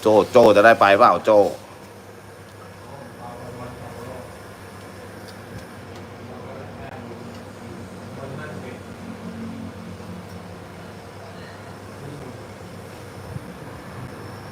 โจโจจะได้ไปเปล่าโจ เอาประมาณสองโลเราก็ได้แค่วันนั่งเก็บ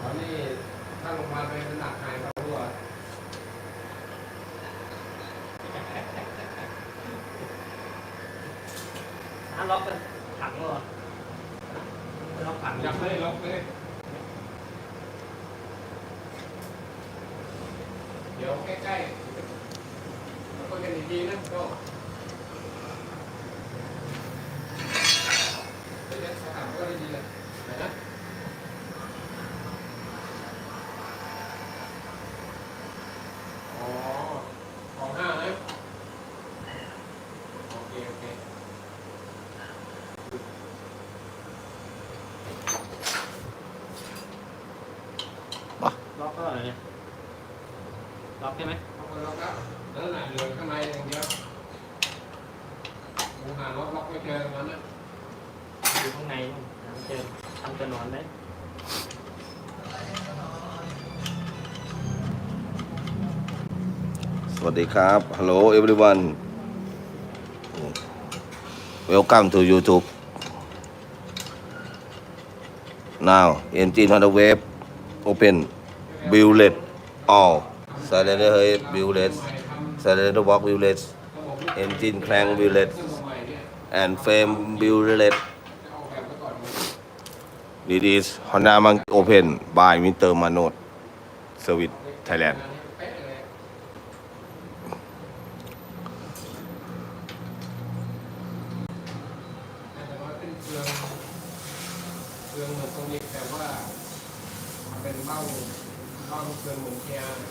ตอนนี้ถ้าลงมาเป็นน้ำหนักหายไปรั่ว ถ้าล็อกเป็นถังเหรอล็อกถัง อยากให้ล็อกเลยเดี๋ยวใกล้ๆแล้วก็กันอีกทีนะก็เดี๋ยวจะถามก็ได้ดีเลยนะ อ๋อของห้านะโอเค โอเค ล็อกก็อะไรเนี่ยล็อกใช่ไหม เอาไปล็อกแล้วนั่นแหละเหลือข้างในอย่างเดียวกูหาล็อกล็อกไม่เจอตรงนั้นนะ อยู่ข้างในนู่นหาไม่เจอทำจะนอนไหม ส วัสดีครับ Hello everyone Welcome to YouTube Now engine on the web Open Build all Cylinder head Build Cylinder box Build Engine crank Build เครื่องใหม่เนี่ย and frame Build จะเอาแบบไว้ก่อน This is Honda Monkey Open by Mr. Manoj Service Thailand เป๊ะเลยแต่ว่าเป็นเครื่องเครื่องเหมือนโซนิกแต่ว่ามันเป็นเบ้าเบ้าเครื่องเหมือนเกียร์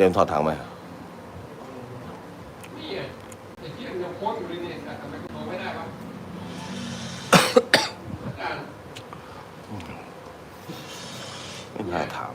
เอาเจมส์ถอดถังไหมนี่ไงไอ้ที่มันยังโค้ดอยู่เลยเนี่ยแต่ทำไมกูโทรไม่ได้วะอาจารย์ไม่น่าถาม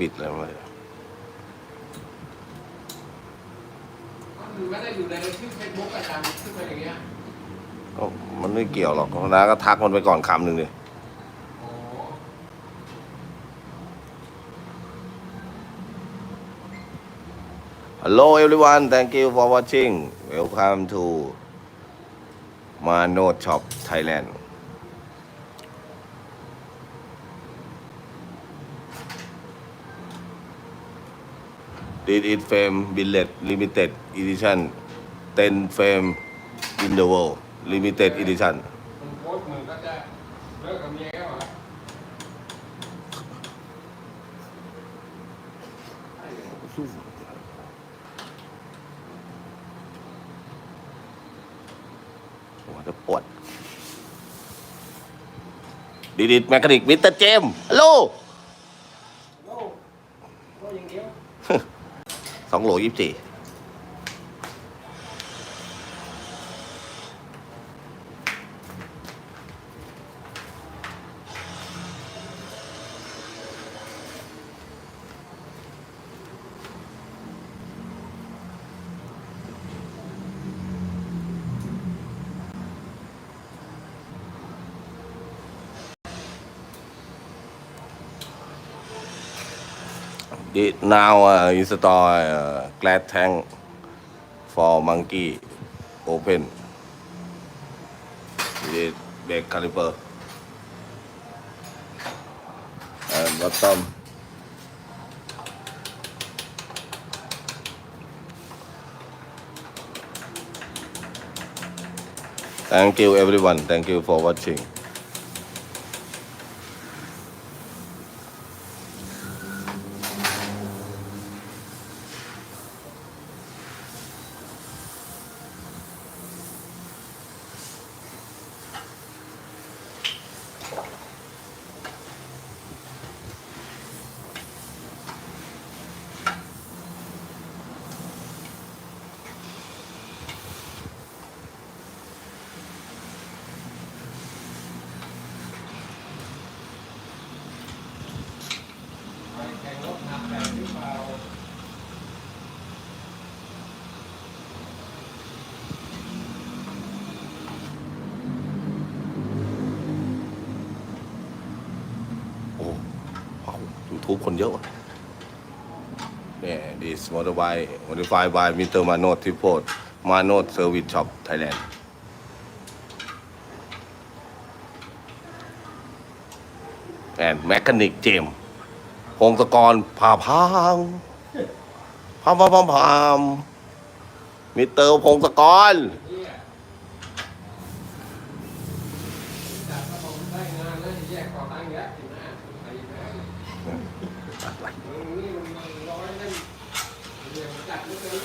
บิดอะไรมาเลยมันไม่ได้อยู่ในชื่อเฟซบุ๊กอาจารย์ขึ้นมาอย่างเงี้ยก็มันไม่เกี่ยวหรอกนะก็ทักมันไปก่อนคำหนึ่งดิโอ้ ฮัลโหล everyone thank you for watching welcome to Mano Shop Thailand This is Fame Billet Limited Edition 10 Fame in the world Limited Edition มันโค้ดเหมือนก็จะเลิกกับเมียแล้วเหรอโอ้จะวดดีดีแมคานิกมิเตอร์เจมฮัลโหลโล่โล่อ ย่างเดียวสองโหลยี่สิบสี่ ดิ now uh, install uh, glass tank for monkey open with brake caliper and bottom Thank you everyone. Thank you for watching. คนเยอะเนี่ยดิสมอเตอร์ไบค์มอเตอร์ไบค์บายมิเตอร์มาโนดที่โพดมาโนดเซอร์วิสช็อปไทยแลนด์แอนแมคานิกเจมพงศกรผ่าพังพามพามพามมิเตอร์พงศกร Yeah ฮียจากระบบได้งานแล้วแยกก่อตั้งแยกถึงหน้าไปแล้วมึงนี่มันร้อยนั่นเดี๋ยวจัดไม่เกิน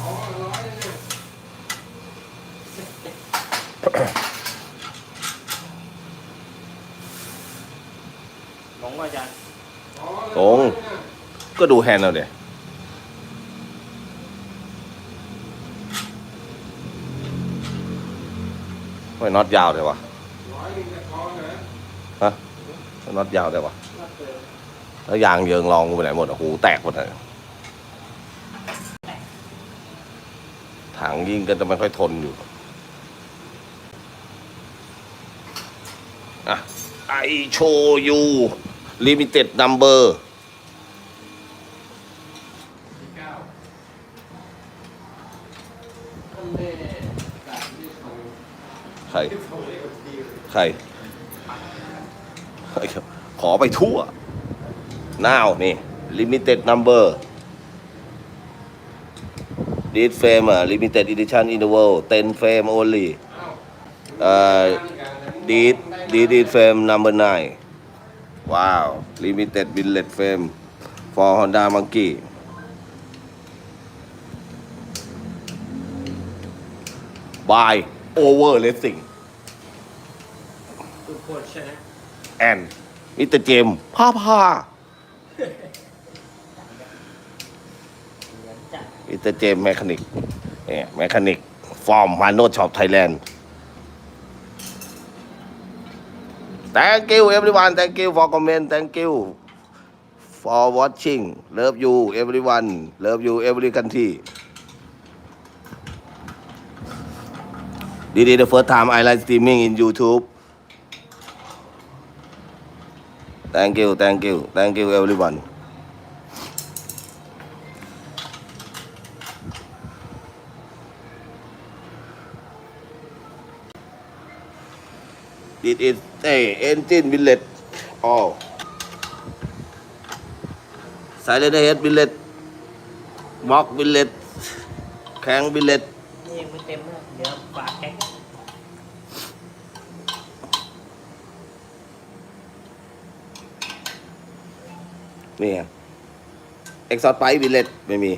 อ๋อร้อยเนี่ย หลงว่าอาจารย์ อ๋อ ตรง ก็ดูแฮนด์เอาเดี๋ยไม่น็อตยาวเลยวะร้อยหนึ่งจะฮะน็อตยาวเลยวะแล้วยางเยิงรองกูไปไหนหมดอะหูแตกหมดเลยถังยิงก็จะไม่ค่อยทนอยู่อะไอโชยูลิมิเต็ดนัมเบอร์ ที่เก้าท่านได้จัดที่ส่ง ใคร ที่ส่งเลขบัญชี ใคร ขอไปทั่ว now นี่ limited number this frame อะ limited edition in the world 10 frame only เอ่อ this this is frame number 9ว้าว limited billet frame for Honda Monkey by over racing ทุก คนใช่ไหม and มิสเตอร์เจมส์พาพาเหมือนจัดมิสเตอร์เจมส์แมคานิกเนี่ยแมคานิก ฟอร์มมาโนช็อปไทยแลนด์ thank you everyone thank you for comment thank you for watching love you everyone love you every country this is the first time I like streaming in YouTube thank you thank you thank you everyone It is a engine billet. Oh. Silent head billet. Mock billet. Crank billet. นี่ไง exhaust pipe billet ไม่มี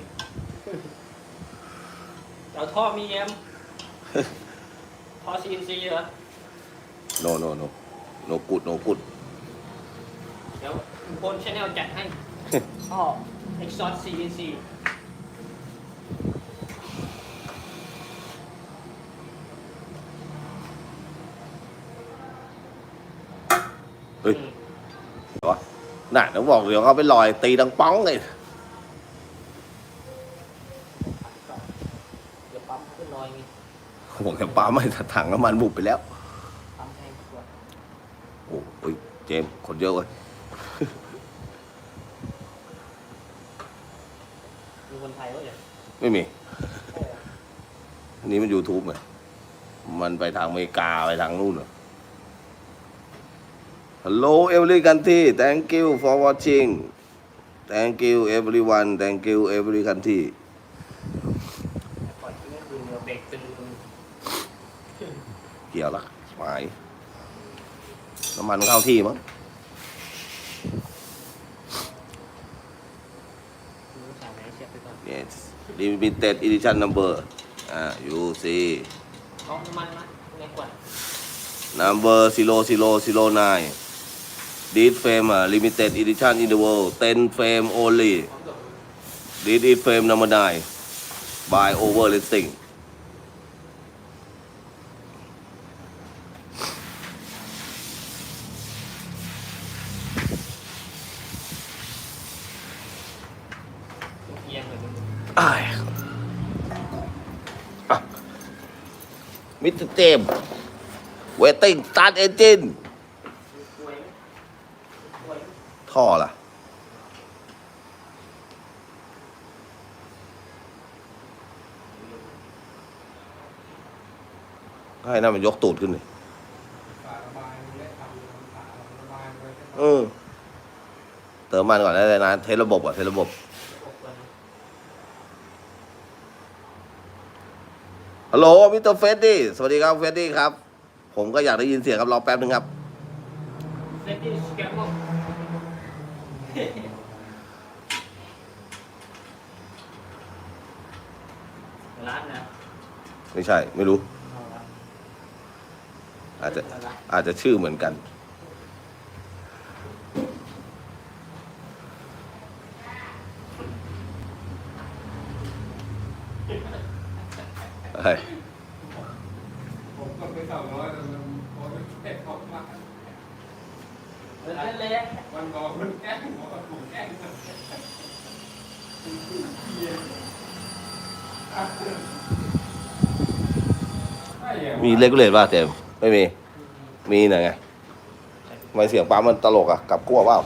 เอาท่อมีแอมท่อ CNC เหรอ no no no no good no good เดี๋ยวบนชแนลจัดให้ท่อ Exhaust CNC เฮ้ย อืม เหรอ น่ะต้องบอกเดี๋ยวเขาไปลอยตีดังป้องเลยเดี๋ยวปั๊มขึ้นหน่อยมีผมแค่ป้าไม่ถังน้ำมันบุบไปแล้วปั๊มให้กว่าโอ้โหเจมส์คนเยอะเว้ยมีคนไทยวะเนี่ยไม่มีใช่เหรออันนี้มัน YouTube ไงมันไปทางอเมริกาไปทางนู่นเหรอ Hello every country thank you for watching thank you everyone thank you every country ปล่อยทิ้งให้ดูเดี๋ยวเบรกตึงเกี่ยวละหมายน้ำมันเข้าที่มั้งรู้สายไหนเสียบไปก่ ดีดเฟรมอะลิมิเต็ดอีดิชั่นอินเดอร์เวิลด์เต็นเฟรมโอลี่ดีดอีเฟรมนำมาได้บายโอเวอร์ลิสติ้งมิสเตอร์เจมเวทีสตาร์ทเอนจิน ป่วยไหมป่วยไหม ท่อล่ะ ให้นั่นมันยกตูดขึ้นเลยฝาระบายมันเออ เติมมันก่อนได้เลยนะ เทสระบบอะเทสระบบ ฮัลโหลมิสเตอร์เฟดดี้ สวัสดีครับเฟดดี้ครับ ผมก็อยากได้ยินเสียงครับ รอแป๊บนึงครับเฟรดดี้สแกมโม ร้านนะไม่ใช่ ไม่รู้ อาจจะอาจจะชื่อเหมือนกัน เฮ้ย ผมก็ไปสองร้อยแต่มันพอไปแค่ของมาก เออเละ มันบอกมันแกล้งบอกว่าผมแกล้ง มีเลกูเลตป่ะเจมไม่มี มีหน่อยไงทำไมเสียงปั๊มมันตลกอะ กลับกั้วเปล่า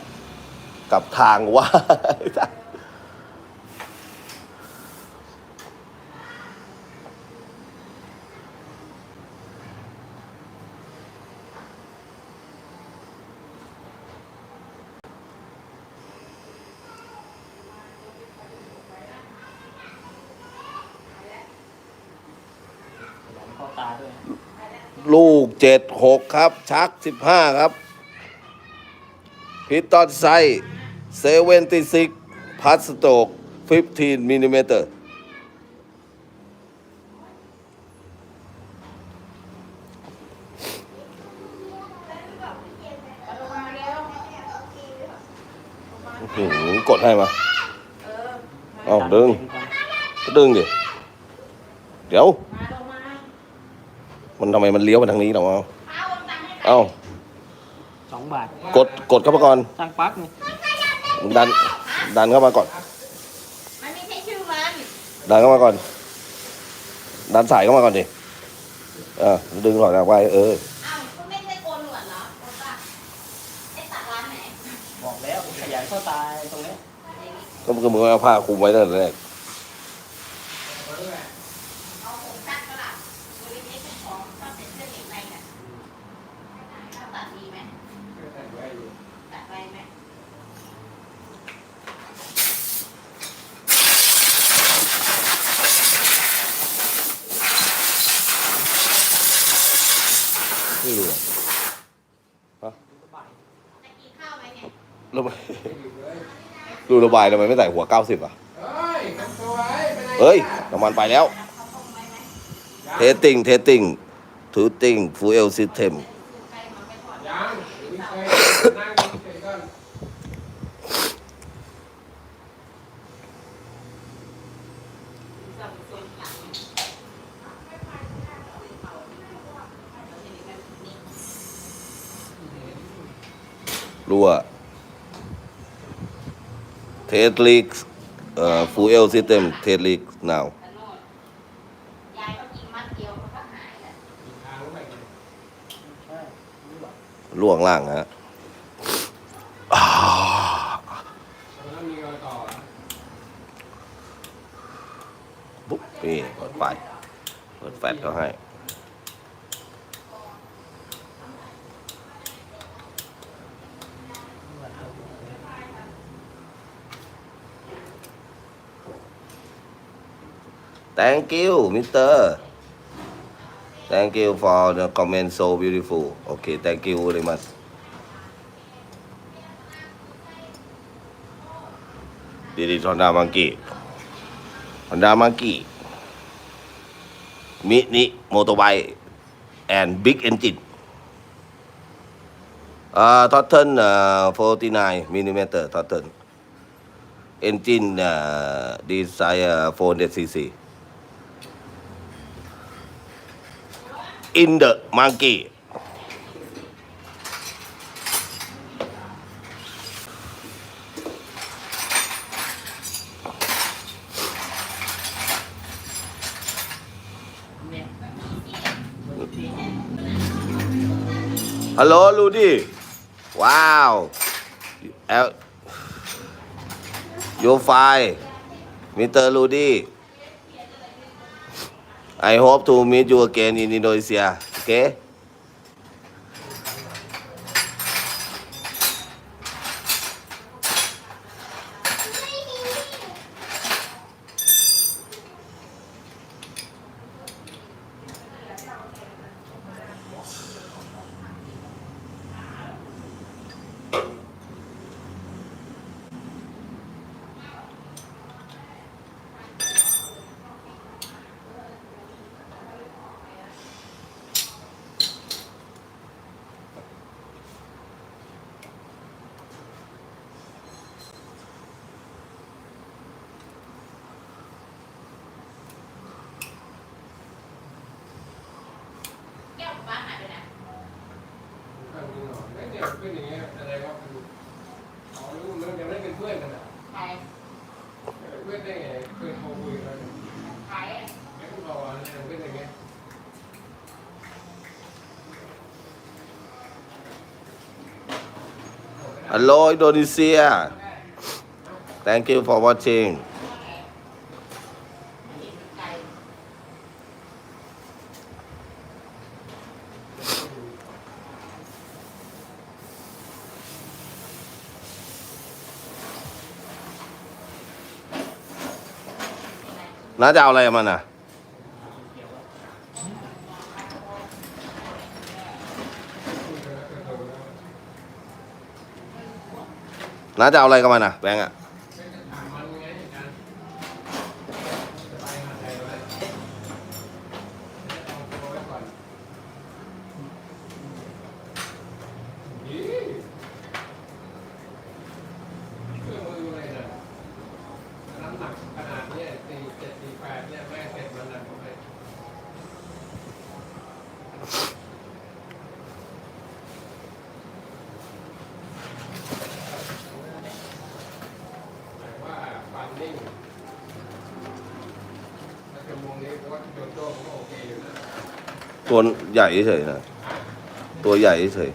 กลับทางว่า หลังเข้าตาด้วย ลูก เจ็ดหกครับ ชักสิบห้าครับพิตตอนไซเซเวนติซิกพัสโตก15มิลลิเมตรกดให้มาเอาดึงก็ดึงดิ เดี๋ยวมัน ทำไมมันเลี้ยวมาทางนี้หรอวะเอ้าสองบาทกดกดเข้ามาก่อนตั้งปลั๊กนี่ดัน ดันเข้ามาก่อน มันไม่ใช่ชื่อมันดันเข้ามาก่อน ดันสายเข้ามาก่อนดิเออดึงหลอดออกไปเอออ้าวคุณไม่ใช่โกนหนวดเหรอโกนป่ะไอ้ตัดร้านไหนบอกแล้วขยายเข้าตาตรงนี้ก็คือมึงเอาผ้าคลุมไว้ตั้งแต่แรก เอาผมตัดก็ล่ะบริเวณของก็เป็นเสื้อเหล็กในน่ะถ้าตัดดีไหมตัดไปไหม ไม่รู้อะ จะกินข้าวไหมเนี่ย แล้วไม่ดู ระบายทำไมไม่ใส่หัว 90 อะเฮ้ยทำตัวไว้ไปไหนเฮ้ยน้ำมันไปแล้ว เทสติ้งเทสติ้งทูติ้งฟูเอลซิสเต็มรั่ว เทสลิกฟูเอลซิสเต็มเทสลิก now แต่โน่นยายก็กินมัดเดียวมันก็หายแล้วทางไปเลยใช่นี่หว่าล่วงล่างฮะอ่าแล้วมีรอยต่ออะปุ๊บนี่เปิดไฟเปิดแฟลชเขาให้ Thank you, Mister. Thank you for the comment so beautiful. Okay, thank you very much. This is Honda Monkey. Honda Monkey. Mini motorbike and big engine. Uh, Totten uh, 49 millimeter Totten. Engine uh, desire 400cc. In the monkey. ฮัลโหลลูดี้ I hope to meet you again in Indonesia okay แล้วเนี่ยเป็นอย่างเงี้ยอะไรวะอ๋อรู้มันยังไม่เป็นเพื่อนกันอะใครเพื่อนได้ไงเพื่อนโทรคุยกันใครไม่ต้องรออะไรเป็นอย่างเงี้ยฮัลโหลอินโดนีเซีย thank you for watching น้าจะเอาอะไรมันอะน้าจะเอาอะไรกับมันอะแบงค์อะ ถามมันไงกันจะไปหาใครไว้เอาตัวไว้ก่อนยี่เครื่องมืออะไรน่ะน้ำหนักขนาดเนี้ยสี่เจ็ดสี่แปดเนี่ยแม่เสร็จมันหนักผมเลยแต่ว่าฟันนิ่งถ้าเป็นวงนี้เพราะว่าโจโจ้เขาก็โอเคอยู่นะ ตัวใหญ่เฉยนะตัวใหญ่เฉย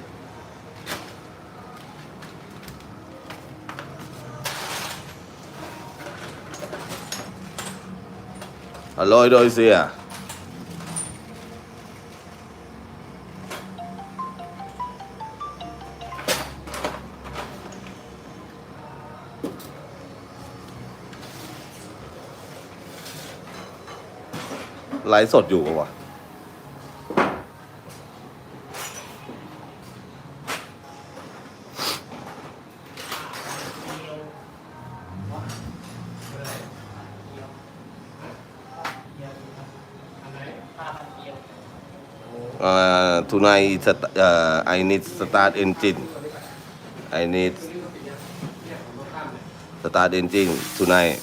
ฮัลโหลอินโดนีเซียไลฟ์สดอยู่ปะวะ uh, tonight st- uh, I need start engine I need ตัวนี้ก็ปิดยังเนี่ยผมต้องข้ามเนี่ย start engine tonight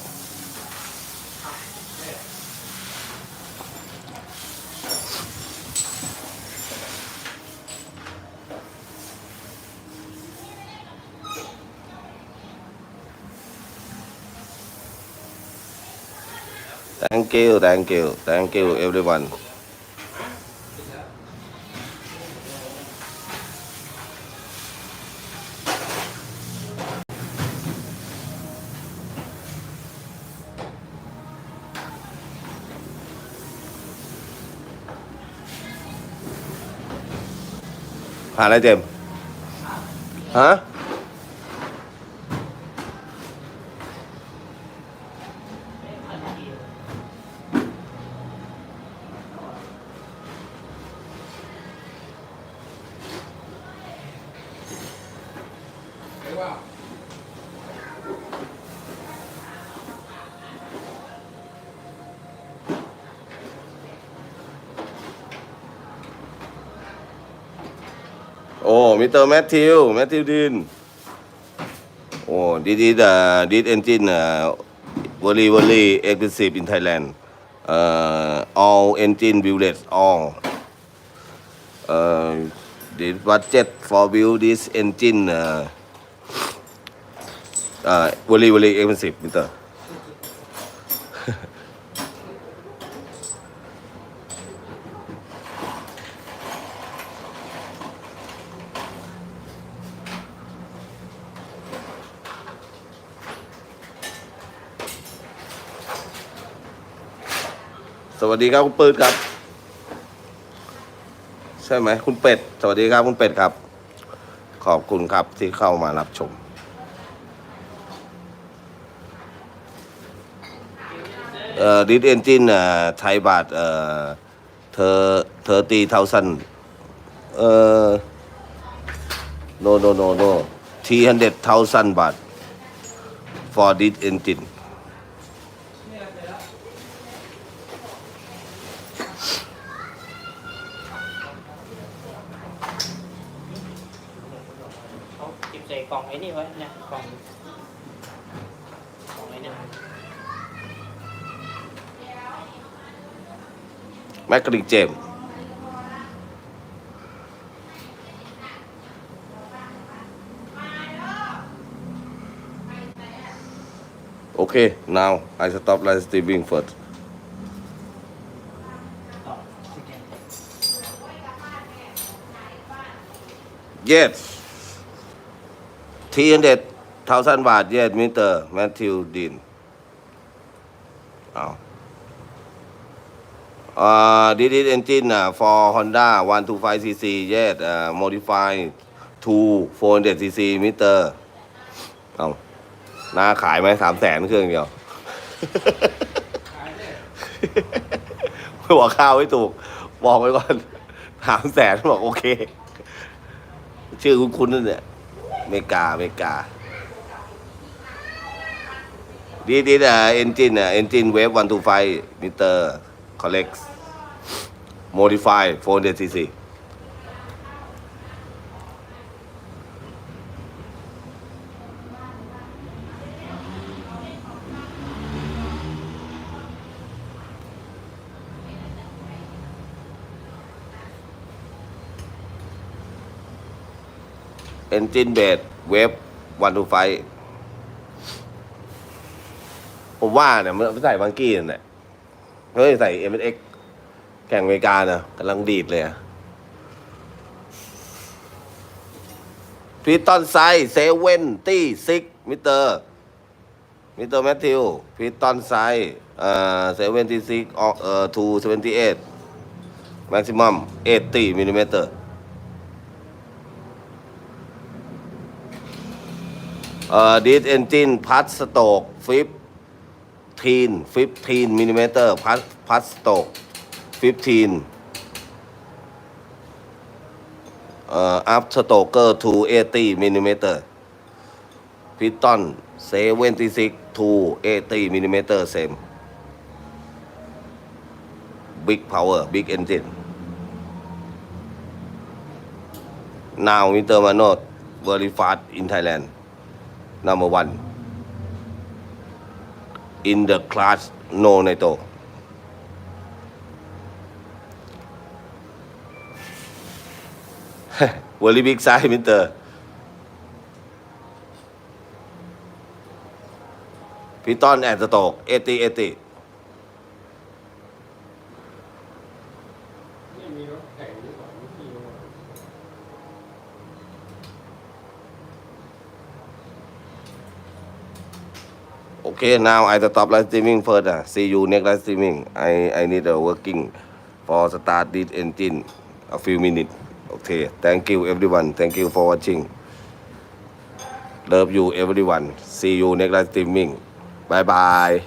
'Thank you thank you thank you everyone อะไรเจมส์ฮะ หรือว่า โอ้มิส เตอร์แมทธิวแมทธิวดินโอ้ดิดิดดิดเอนจินวอลีวอลีเอ็กซ์ซีฟอินไทยแลนด์เอ่อ all engine built all เอ่อ the budget for build this engine เอ่อเอ่อ very very expensive มิเตอร์ วัสดีครับคุณปืนครับ ใช่ไหมคุณเป็ด สวัสดีครับคุณเป็ดครับ ขอบคุณครับที่เข้ามารับชม เอ่อดิสเอนจินเอ่อไทยบาทเอ่อเธอเธอตีเท่าสันเอ่อ no no no no ทีฮันเด็ดเท่าสันบาท for this engine เขาเก็บใส่กล่องไอ้นี่ไว้เนี่ยกล่องกล่องไอ้เนี่ย แมกกาลิกเจมโอเค now I stop live streaming first ต่อสแกน yes ทีฮันเด็ดเท่าสันบาท yes มิสเตอร์แมทธิวดินเอา อ่า this is engine uh, for Honda 125cc yes uh, modified to 400cc มิสเตอร์เอาหน้าขายไหมสามแสนเครื่องเดียวขายเนี่ยไม่บอกข้าวไม่ถูก บอกไว้ก่อนสามแสนบอกโอเค ชื่อคุณคุณนั่นเนี่ยอเมริกาอเมริกาดีดีอะเอนจินอะเอนจินเวฟวันทูไฟมิเตอร์ คอลเลกซ์โมดิฟายโฟนเดซีซีเอนจินเบดเวฟวันทูไฟผมว่าเนี่ยมันใส่บังกี้นั่นแหละ เขาใส่ m อ็กแข่งอเมริกานะกำลังดีดเลยพีตอนไซเซเว่นตี้ซิกมิเตอร์มิเตอร์แมทธิวพีตอนไซเอ่อเซเว่นตี้ซิกเอ่อทูเซเว่นตี้เอ็ดแม็กซิมัมเอตตี้มิลลิเมตรเอ่อดีดเอนจินพัดสโตกฟิป 15 15มิลลิเมตรพัสพัสโตก15เอ่ออัพสโตเกอร์ทูเอตี้มิลลิเมตรพิทตันเซเวนตี้ซิกทูเอตี้มิลลิเมตรเซมบิ๊กพาวเวอร์บิ๊กเอนจินนาวิเตอร์มาโนดเวอร์ลิฟาสอินไทยแลนด์นัมเบอร์วัน in the class no ในโต very big size Mr. Python and Stoke 80 80 Okay, now I stop live streaming first. Uh. See you next live streaming. I, I need a working for start this engine a few minutes. Okay, thank you everyone. Thank you for watching. Love you everyone. See you next live streaming. Bye bye.